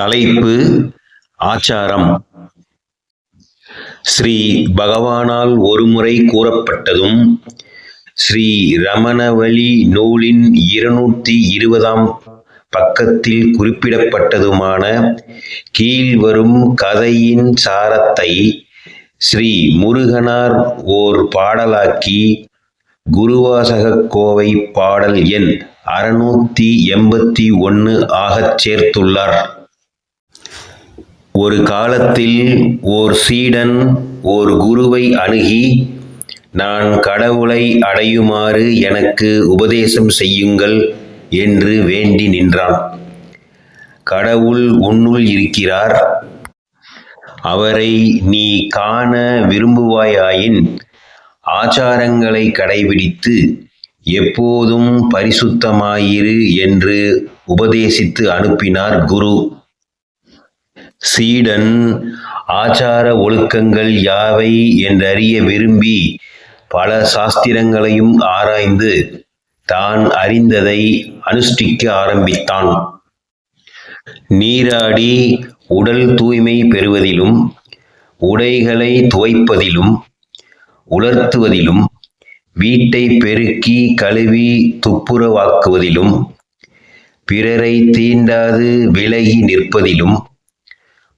தலைப்பு ஆச்சாரம். ஸ்ரீ பகவானால் ஒருமுறை கூறப்பட்டதும் ஸ்ரீ ரமணவழி நூலின் இருநூற்றி இருபதாம் பக்கத்தில் குறிப்பிடப்பட்டதுமான கீழ்வரும் கதையின் சாரத்தை ஸ்ரீ முருகனார் ஓர் பாடலாக்கி குருவாசகக் கோவை பாடல் எண் அறுநூத்தி எண்பத்தி ஒன்று ஆகச் சேர்த்துள்ளார். ஒரு காலத்தில் ஓர் சீடன் ஓர் குருவை அணுகி நான் கடவுளை அடையுமாறு எனக்கு உபதேசம் செய்யுங்கள் என்று வேண்டி நின்றான். கடவுள் உன்னுள் இருக்கிறார். அவரை நீ காண விரும்புவாயாயின் ஆச்சாரங்களை கடைபிடித்து எப்போதும் பரிசுத்தமாயிரு என்று உபதேசித்து அனுப்பினார் குரு. சீடன் ஆச்சார ஒழுக்கங்கள் யாவை என்றறிய விரும்பி பல சாஸ்திரங்களையும் ஆராய்ந்து தான் அறிந்ததை அனுஷ்டிக்க ஆரம்பித்தான். நீராடி உடல் தூய்மை பெறுவதிலும் உடைகளை துவைப்பதிலும் உலர்த்துவதிலும் வீட்டை பெருக்கி கழுவி துப்புரவாக்குவதிலும் பிறரை தீண்டாது விலகி நிற்பதிலும்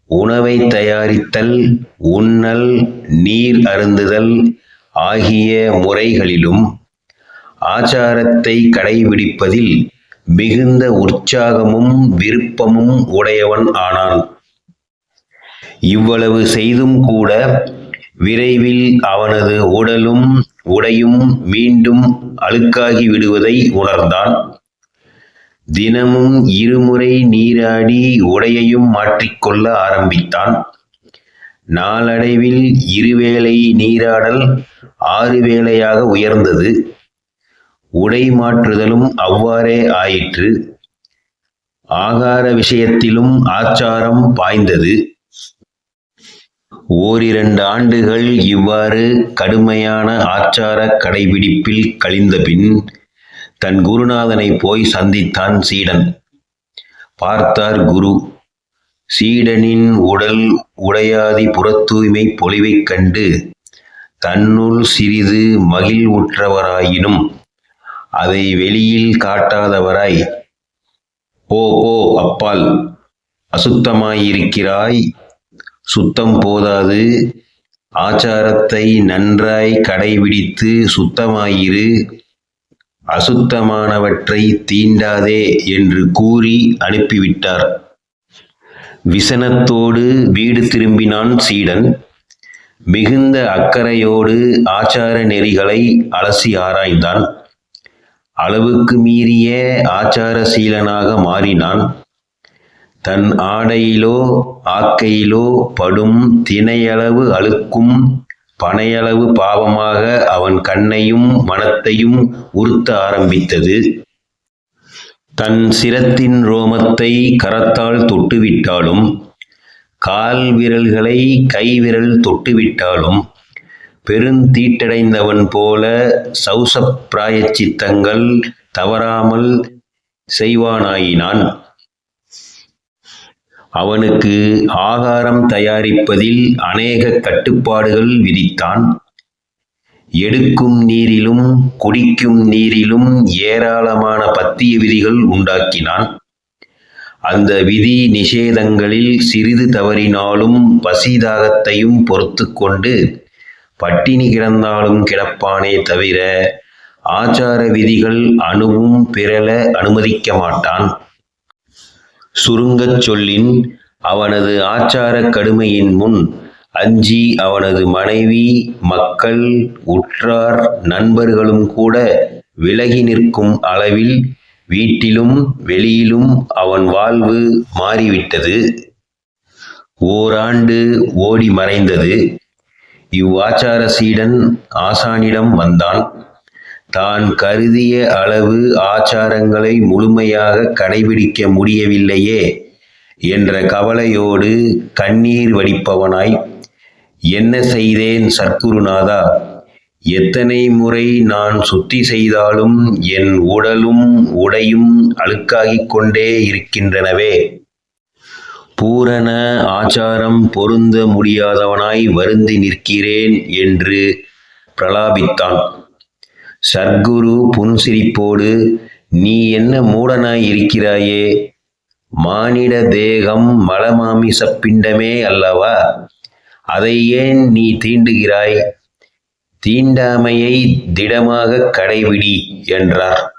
உணவை தயாரித்தல் உண்ணல் நீர் அருந்துதல் ஆகிய முறைகளிலும் ஆச்சாரத்தை கடைபிடிப்பதில் மிகுந்த உற்சாகமும் விருப்பமும் உடையவன் ஆனான். இவ்வளவு செய்தும் கூட விரைவில் அவனது உடலும் உடையும் மீண்டும் அழுக்காகி விடுவதை உணர்ந்தான். தினமும் இருமுறை நீராடி உடையையும் மாற்றிக்கொள்ள ஆரம்பித்தான். நாளடைவில் இருவேளை நீராடல் ஆறு வேளையாக உயர்ந்தது. உடை மாற்றுதலும் அவ்வாறே ஆயிற்று. ஆகார விஷயத்திலும் ஆச்சாரம் பாய்ந்தது. ஓரிரண்டு ஆண்டுகள் இவ்வாறு கடுமையான ஆச்சார கடைபிடிப்பில் கழிந்தபின் தன் குருநாதனை போய் சந்தித்தான் சீடன். பார்த்தார் குரு சீடனின் உடல் உடையாதி புறத்தூய்மை பொலிவைக் கண்டு தன்னுள் சிறிது மகிழ்வுற்றவராயினும் அதை வெளியில் காட்டாதவராய் போ போ அப்பால் அசுத்தமாயிருக்கிறாய் சுத்தம் போதாது ஆச்சாரத்தை நன்றாய் கடைபிடித்து சுத்தமாயிரு அசுத்தமானவற்றை தீண்டாதே என்று கூறி அனுப்பிவிட்டார். விசனத்தோடு வீடு திரும்பினான் சீடன். மிகுந்த அக்கறையோடு ஆச்சார நெறிகளை அலசி ஆராய்ந்தான். அளவுக்கு மீறிய ஆச்சார சீலனாக மாறினான். தன் ஆடையிலோ ஆக்கையிலோ படும் தினையளவு அழுக்கும் பனையளவு பாவமாக அவன் கண்ணையும் மனத்தையும் உறுத்த ஆரம்பித்தது. தன் சிரத்தின் ரோமத்தை கரத்தால் தொட்டுவிட்டாலும் கால் விரல்களை கைவிரல் தொட்டுவிட்டாலும் பெருந்தீட்டடைந்தவன் போல சௌசப் பிராயச்சித்தங்கள் தவறாமல் செய்வானாயினான். அவனுக்கு ஆகாரம் தயாரிப்பதில் அநேக கட்டுப்பாடுகள் விதித்தான். எடுக்கும் நீரிலும் குடிக்கும் நீரிலும் ஏராளமான பத்திய விதிகள் உண்டாக்கினான். அந்த விதி நிஷேதங்களில் சிறிது தவறினாலும் பசிதாகத்தையும் பொறுத்து கொண்டு பட்டினி கிடந்தாலும் கிடப்பானே தவிர ஆச்சார விதிகள் அணுவும் பிறல அனுமதிக்க மாட்டான். சுருங்கச் சொல்லின் அவனது ஆச்சார கடுமையின் முன் அஞ்சி அவனது மனைவி மக்கள் உற்றார் நண்பர்களும் கூட விலகி நிற்கும் அளவில் வீட்டிலும் வெளியிலும் அவன் வாழ்வு மாறிவிட்டது. ஓராண்டு ஓடி மறைந்தது. இவ்வாச்சார சீடன் ஆசானிடம் வந்தான். தான் கருதிய அளவு ஆச்சாரங்களை முழுமையாக கடைபிடிக்க முடியவில்லையே என்ற கவலையோடு கண்ணீர் வடிப்பவனாய் என்ன செய்தேன் சற்குருநாதா எத்தனை முறை நான் சுத்தி செய்தாலும் என் உடலும் உடையும் அழுக்காகிக் கொண்டே இருக்கின்றனவே. பூரண ஆச்சாரம் பொருந்த முடியாதவனாய் வருந்தி நிற்கிறேன் என்று பிரலாபித்தான். சர்க்குரு புன்சிரிப்போடு நீ என்ன மூடனாய் இருக்கிறாயே? மானிட தேகம் மலமாமிச பிண்டமே அல்லவா? அதை ஏன் நீ தீண்டுகிறாய்? தீண்டாமையை திடமாக கடைபிடி என்றார்.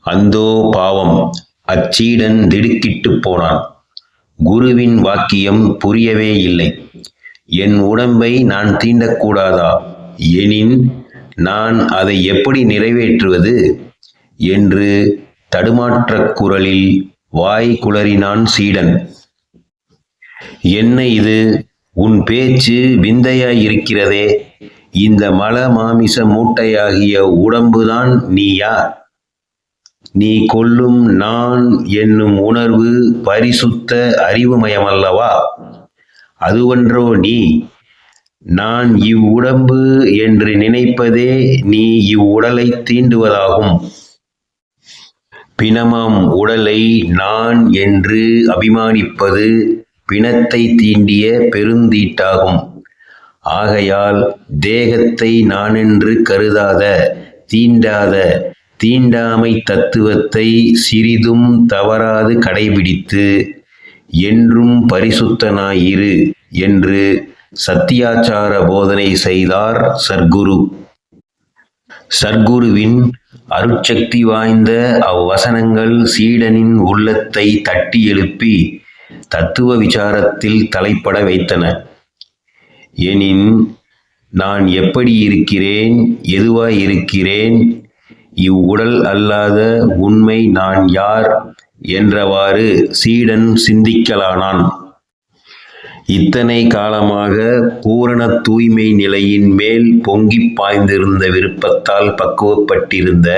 அந்தோ பாவம் அச்சீடன் திடுக்கிட்டு போனான். குருவின் வாக்கியம் புரியவே இல்லை. என் உடம்பை நான் தீண்டக்கூடாதா? எனின் நான் அதை எப்படி நிறைவேற்றுவது? என்று தடுமாற்றக் குரலில் வாய் குளறினான் சீடன். என்ன இது? உன் பேச்சு விந்தையாய் இருக்கிறதே இந்த மல மாமிச மூட்டையாகிய உடம்புதான் நீயா நீ கொல்லும் நான் என்னும் உணர்வு பரிசுத்த அறிவுமயமல்லவா? அதுவன்றோ நீ? நான் இவ்வுடம்பு என்று நினைப்பதே நீ இவ்வுடலை தீண்டுவதாகும். பிணமாம் உடலை நான் என்று அபிமானிப்பது பிணத்தை தீண்டிய பெருந்தீட்டாகும். ஆகையால் தேகத்தை நானென்று கருதாத தீண்டாத தீண்டாமை தத்துவத்தை சிறிதும் தவறாது கடைபிடித்து என்றும் பரிசுத்தனாயிரு என்று சத்தியாச்சார போதனை செய்தார் சர்க்குரு. சர்க்குருவின் அருட்சக்தி வாய்ந்த அவ்வசனங்கள் சீடனின் உள்ளத்தை தட்டி எழுப்பி தத்துவ விசாரத்தில் தலைப்பட வைத்தன. எனின் நான் எப்படி இருக்கிறேன்? எதுவாய் இருக்கிறேன்? இவ்வுடல் அல்லாத உண்மை நான் யார்? என்றவாறு சீடன் சிந்திக்கலானான். இத்தனை காலமாக பூரண தூய்மை நிலையின் மேல் பொங்கிப் பாய்ந்திருந்த விருப்பத்தால் பக்குவப்பட்டிருந்த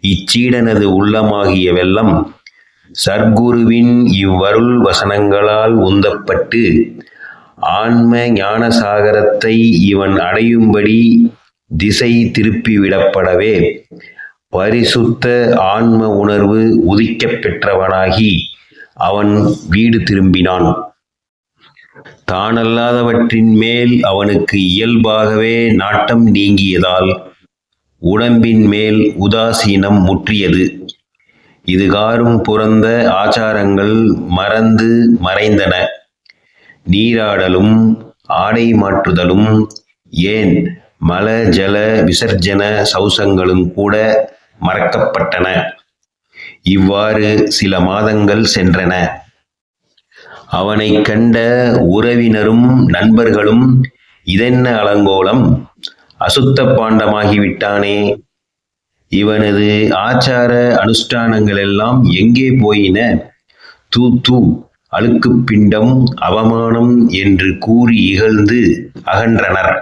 இச்சீடனது உள்ளமாகிய வெள்ளம் சர்க்குருவின் இவ்வருள் வசனங்களால் உந்தப்பட்டு ஆன்ம ஞானசாகரத்தை இவன் அடையும்படி திசை திருப்பிவிடப்படவே பரிசுத்த ஆன்ம உணர்வு உதிக்கப் பெற்றவனாகி அவன் வீடு திரும்பினான். தானல்லாதவற்றின் மேல் அவனுக்கு இயல்பாகவே நாட்டம் நீங்கியதால் உடம்பின் மேல் உதாசீனம் முற்றியது. இதுகாரும் புறந்த ஆச்சாரங்கள் மறந்து மறைந்தன. நீராடலும் ஆடை மாற்றுதலும் ஏன் மல ஜல விசர்ஜன சௌசங்களும் கூட மறக்கப்பட்டன. இவ்வாறு சில மாதங்கள் சென்றன. அவனை கண்ட உறவினரும் நண்பர்களும் இதென்ன அலங்கோலம்? அசுத்த பாண்டமாகிவிட்டானே. இவனது ஆச்சார அனுஷ்டானங்கள் எல்லாம் எங்கே போயின? தூ தூ அழுக்கு பிண்டம் அவமானம் என்று கூறி இகழ்ந்து அகன்றனர்.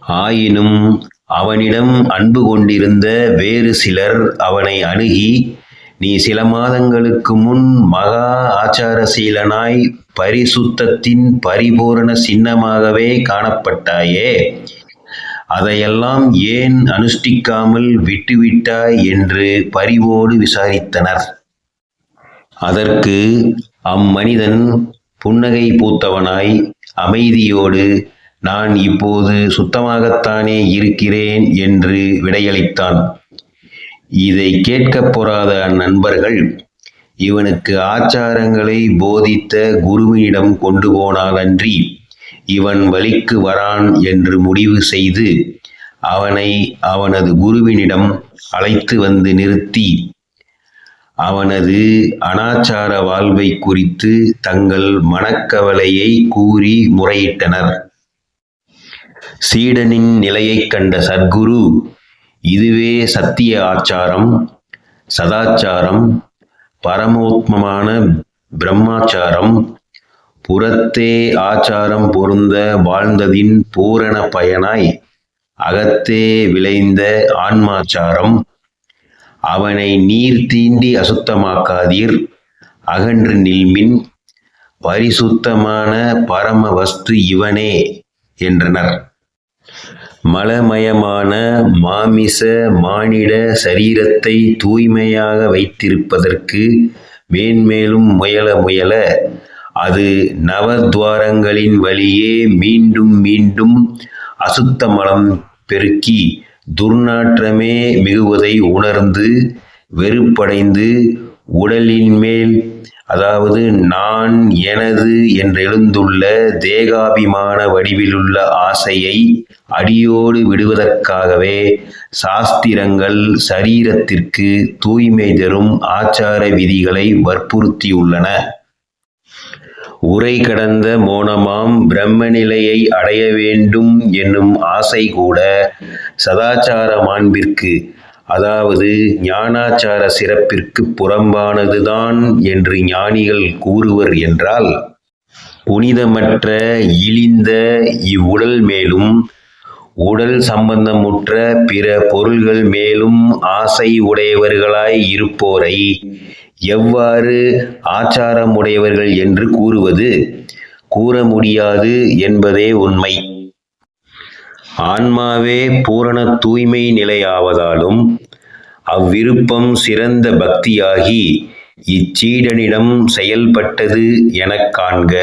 ஆயினும் அவனிடம் அன்பு கொண்டிருந்த வேறு சிலர் அவனை அணுகி நீ சில மாதங்களுக்கு முன் மகா ஆச்சாரசீலனாய் பரிசுத்தத்தின் பரிபூரண சின்னமாகவே காணப்பட்டாயே. அதையெல்லாம் ஏன் அனுஷ்டிக்காமல் விட்டுவிட்டாய் என்று பரிவோடு விசாரித்தனர். அதற்கு அம்மனிதன் புன்னகை பூத்தவனாய் அமைதியோடு நான் இப்போது சுத்தமாகத்தானே இருக்கிறேன் என்று விடையளித்தான். இதை கேட்கப் பொறாத அந்நண்பர்கள் இவனுக்கு ஆச்சாரங்களை போதித்த குருவினிடம் கொண்டு போனாலன்றி இவன் வழிக்கு வரான் என்று முடிவு செய்து அவனை அவனது குருவினிடம் அழைத்து வந்து நிறுத்தி அவனது அனாச்சார வாழ்வை குறித்து தங்கள் மனக்கவலையை கூறி முறையிட்டனர். சீடனின் நிலையைக் கண்ட சத்குரு இதுவே சத்திய ஆச்சாரம் சதாச்சாரம் பரமோத்மமான பிரம்மாச்சாரம். புறத்தே ஆச்சாரம் பொருந்த வாழ்ந்ததின் பூரண பயனாய் அகத்தே விளைந்த ஆன்மாச்சாரம். அவனை நீர் தீண்டி அசுத்தமாக்காதீர். அகன்று நில்மின் பரிசுத்தமான பரம வஸ்து இவனே என்றனர். மலமயமான மாமிச மானிட சரீரத்தை தூய்மையாக வைத்திருப்பதற்கு மேன்மேலும் முயல முயல அது நவத்வாரங்களின் வழியே மீண்டும் மீண்டும் அசுத்த மலம் பெருக்கி துர்நாற்றமே மிகுவதை உணர்ந்து வெறுப்படைந்து உடலின் மேல் அதாவது நான் எனது என்றெழுந்துள்ள தேகாபிமான வடிவிலுள்ள ஆசையை அடியோடு விடுவதற்காகவே சாஸ்திரங்கள் சரீரத்திற்கு தூய்மை தரும் ஆச்சார விதிகளை வற்புறுத்தியுள்ளன. உரை கடந்த மோனமாம் பிரம்ம நிலையை அடைய வேண்டும் என்னும் ஆசை கூட சதாச்சார மாண்பிற்கு அதாவது ஞானாச்சார சிறப்பிற்கு புறம்பானதுதான் என்று ஞானிகள் கூறுவர் என்றால் புனிதமற்ற இழிந்த இவ்வுடல் மேலும் உடல் சம்பந்தமுற்ற பிற பொருள்கள் மேலும் ஆசை உடையவர்களாய் இருப்போரை எவ்வாறு ஆச்சாரமுடையவர்கள் என்று கூறுவது கூற முடியாது என்பதே உண்மை. ஆன்மாவே பூரண தூய்மை நிலையாவதாலும் அவ்விருப்பம் சிறந்த பக்தியாகி இச்சீடனிடம் செயல்பட்டது எனக் காண்க.